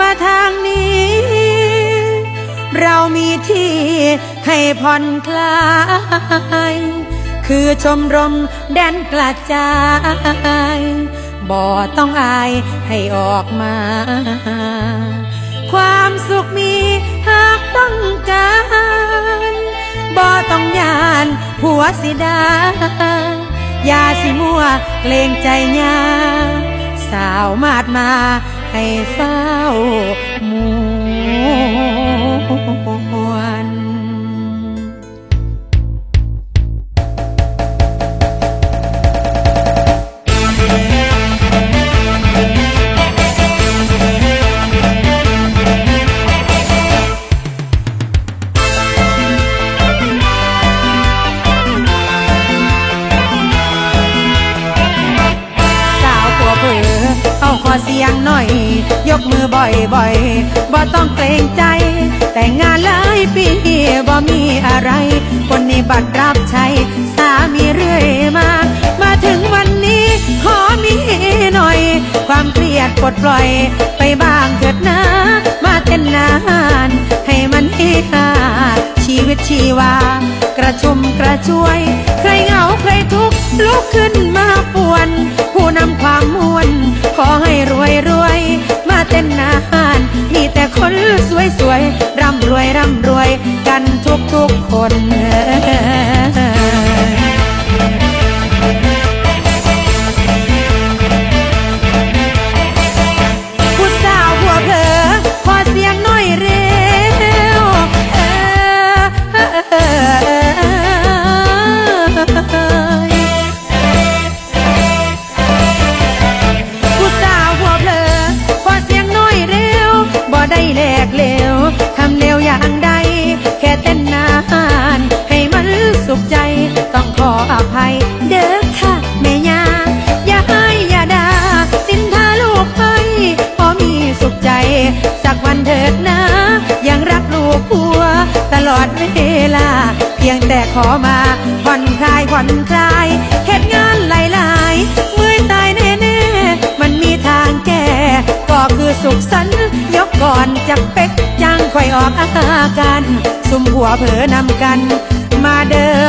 มาทางนี้ เรามีที่ให้ผ่อนคลาย คือชมรมแดนกระจาย บ่ต้องอายให้ออกมา ความสุขมีหากต้องการบ่ต้องยานผัวสิดายาสิมัวเกรงใจยาสาวมาดมา ให้เฝ้าม มือบ่อยบ่อยๆบ่ต้องเกรงใจ แต่งงานหลายปีบ่มีอะไร คนนี้บัตรรับใช้สามีเรื่อยมา มาถึงวันนี้ขอมีหน่อย ความเครียดปลดปล่อย ไปบ้างเถิดนะมาเต้นนานให้มันเฮฮาชีวิตชีวา กระชุ่มกระชวย ใครเหงาใครทุกข์ลุกขึ้นมาป่วน สวย ร่ำรวยร่ำรวยกันทุกทุกคน พียงแต่ขอมาผ่อนคลายผ่อนคลายเหตุงานหลายๆเมื่อยตายแน่ๆมันมีทางแก้ก็คือสุขสันต์ยกก่อนจากเป็กจังคอยออกอาการ ซุ่มหัวเผลอนำกัน มาเดิน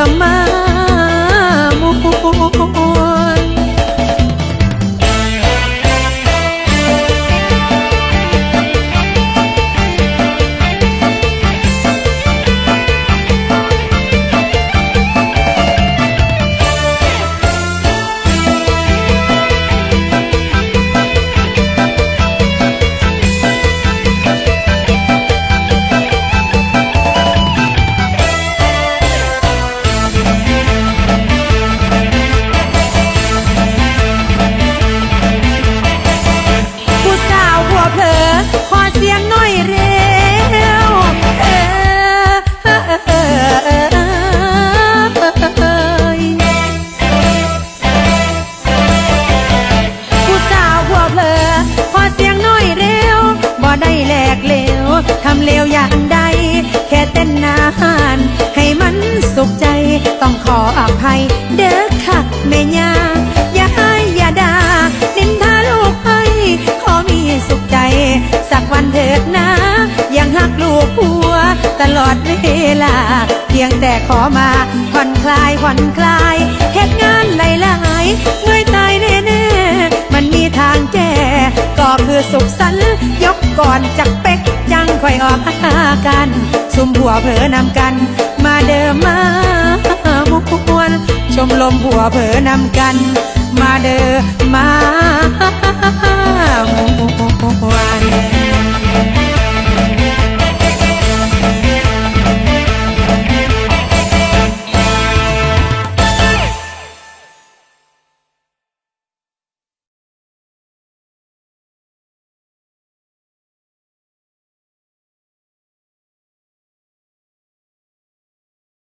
ลา เพียงแต่ขอมาผ่อนคลายผ่อนคลายเหตุงานหลายๆเมื่อยตายแน่ๆมันมีทางแก้ก็คือสุขสันยกก่อนจากเป็กจังค่อยออกอาการซุ่มหัวเผลอนำกัน มาเดิมมามุกวน ชมลมหัวเผลอนำกัน มาเดิมมามวน